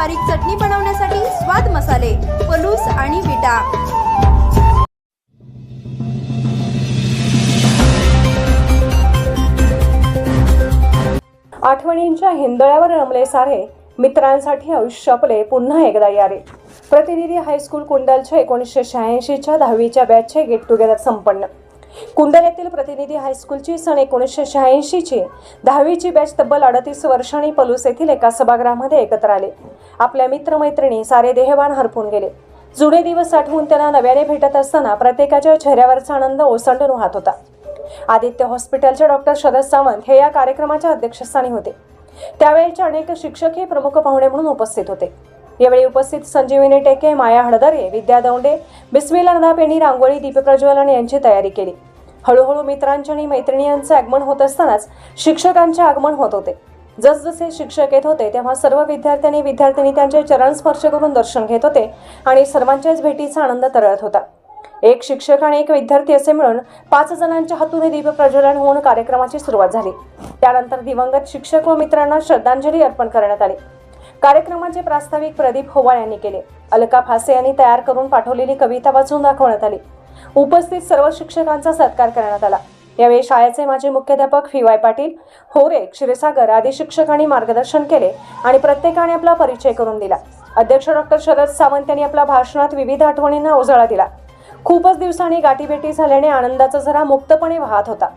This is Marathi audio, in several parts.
पारंपरिक चटणी बनवण्यासाठी स्वाद मसाले पलूस आणि विटा. आठवणींच्या हिंदळ्यावर रमले सारे मित्रांसाठी आयुष्य आपले पुन्हा एकदा यारे. प्रतिनिधी हायस्कूल कुंडलच्या एकोणीसशे शहाऐंशीच्या दहावीच्या बॅचचे गेट टुगेदर संपन्न. कुंडल येथील प्रतिनिधी हायस्कूलची सन एकोणीसशे शहाऐंशीची. दहावीची बॅच तब्बल अडतीस वर्षांनी पलूस येथील एका सभागृहामध्ये एकत्र आले. आपल्या मित्रमैत्रिणी सारे देहवान हरपून गेले. जुने दिवस आठवून त्यांना नव्याने भेटत असताना प्रत्येकाच्या चेहऱ्यावरचा आनंद ओसंडून वाहत होता. आदित्य हॉस्पिटलचे डॉक्टर शरद सावंत हे या कार्यक्रमाच्या अध्यक्षस्थानी होते. त्यावेळेचे अनेक शिक्षक हे प्रमुख पाहुणे म्हणून उपस्थित होते. यावेळी उपस्थित संजीवनी टेके माया हळदरे विद्या दौंडे बिस्मिला नदाप यांनी रांगोळी दीपप्रज्वलन यांची तयारी केली. हळूहळू मित्रांचे आणि मैत्रिणींचे आगमन होत असतानाच शिक्षकांचे आगमन होत होते. जसजसे शिक्षक येत होते तेव्हा सर्व विद्यार्थ्यांनी विद्यार्थिनी त्यांचे चरण स्पर्श करून दर्शन घेत होते आणि सर्वांच्याच भेटीचा आनंद तरळत होता. एक शिक्षक आणि एक विद्यार्थी असे मिळून पाच जणांच्या हातून दीप प्रज्वलन होऊन कार्यक्रमाची सुरुवात झाली. त्यानंतर दिवंगत शिक्षक व मित्रांना श्रद्धांजली अर्पण करण्यात आली. कार्यक्रमाचे प्रास्ताविक प्रदीप होवाळ यांनी केले. अलका फासे यांनी तयार करून पाठवलेली कविता वाचून दाखवण्यात आली. उपस्थित सर्व शिक्षकांचा सत्कार करण्यात आला. यावेळी शाळेचे माजी मुख्याध्यापक फिवाय पाटील होरे क्षीरसागर आदी शिक्षकांनी मार्गदर्शन केले आणि प्रत्येकाने आपला परिचय करून दिला. अध्यक्ष डॉक्टर शरद सावंत यांनी आपल्या भाषणात विविध आठवणींना उजाळा दिला. खूपच दिवसांनी गाठीभेटी झाल्याने आनंदाचा झरा मुक्तपणे वाहत होता.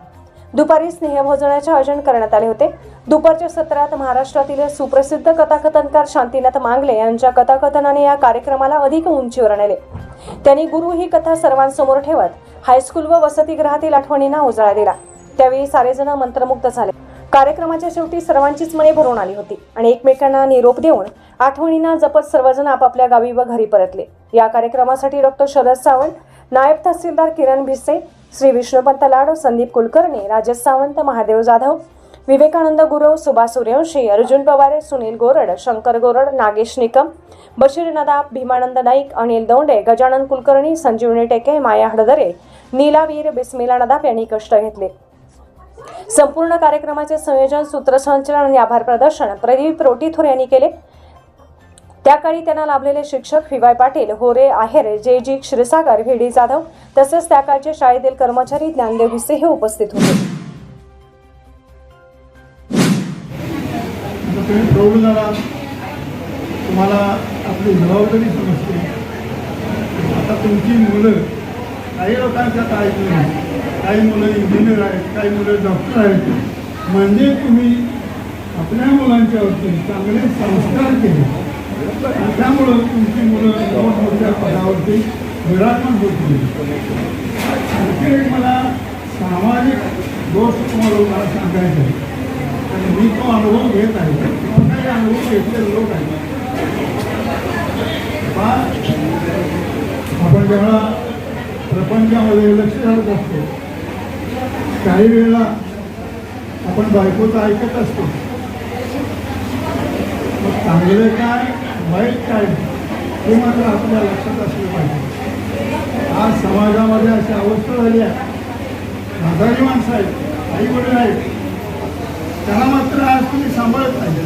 दुपारी स्नेहभोजनाचे आयोजन करण्यात आले होते. दुपारच्या सत्रात महाराष्ट्रातील सुप्रसिद्ध कथाकथनकार शांतीनाथ मांगले यांच्या कथाकथनाने या कार्यक्रमाला अधिक उंचीवर नेले त्यांनी गुरु ही कथा सर्वांसमोर ठेवत हायस्कूल व वसतिगृहातील आठवणींना उजाळा दिला. त्यावेळी सारेजण मंत्रमुग्ध झाले. कार्यक्रमाच्या शेवटी सर्वांचीच मने भरून आली होती आणि एकमेकांना निरोप देऊन आठवणींना जपत सर्वजण आपापल्या गावी व घरी परतले. या कार्यक्रमासाठी डॉक्टर शरद सावंत नायब तहसीलदार किरण भिसे श्री विष्णुपंत लाड संदीप कुलकर्णी राजेश सावंत महादेव जाधव विवेकानंद गुरव सुभाष सूर्यवंशी अर्जुन पवारे सुनील गोरड शंकर गोरड नागेश निकम बशीर नदाब भीमानंद नाईक अनिल दौंडे गजानन कुलकर्णी संजीवनी टेके माया हडदरे नीलावीर बिस्मिला नदाब यांनी कष्ट घेतले. संपूर्ण कार्यक्रमाचे संयोजन सूत्रसंचलन आणि आभार प्रदर्शन प्रदीप रोटीथोर यांनी केले. त्या काळी त्यांना लाभलेले शिक्षक V Patil Hore Aher J G Kshirsagar V D Jadhav तसेच त्या काळचे शाळेतील कर्मचारी ज्ञानदेव भिसे हे उपस्थित होते. तुम्हाला आपली जबाबदारी समजते. आता तुमची मुलं काही लोकांच्या ऐकलं नाही. काही मुलं इंजिनियर आहेत काही मुलं डॉक्टर आहेत. म्हणजे तुम्ही आपल्या मुलांच्यावरती चांगले संस्कार केले. त्यामुळं तुमची मुलं मोठमोठ्या पदावरती विराजमान होत गेली आणखी एक मला सामाजिक गोष्ट तुम्हाला मला सांगायचं आहे. आणि मी तो अनुभव घेत आहे. काही अनुभव घेतलेले लोक आहेत. आपण जेव्हा प्रपंचामध्ये लक्ष घालत असतो काही वेळेला आपण बायकोचं ऐकत असतो. मग चांगलं काय वाईट काय हे मात्र आपल्या लक्षात असलं पाहिजे. आज समाजामध्ये अशी अवस्था झाली आहे. म्हातारी माणसं आहेत आई वडील आहेत. त्यांना मात्र आज तुम्ही सांभाळत नाही.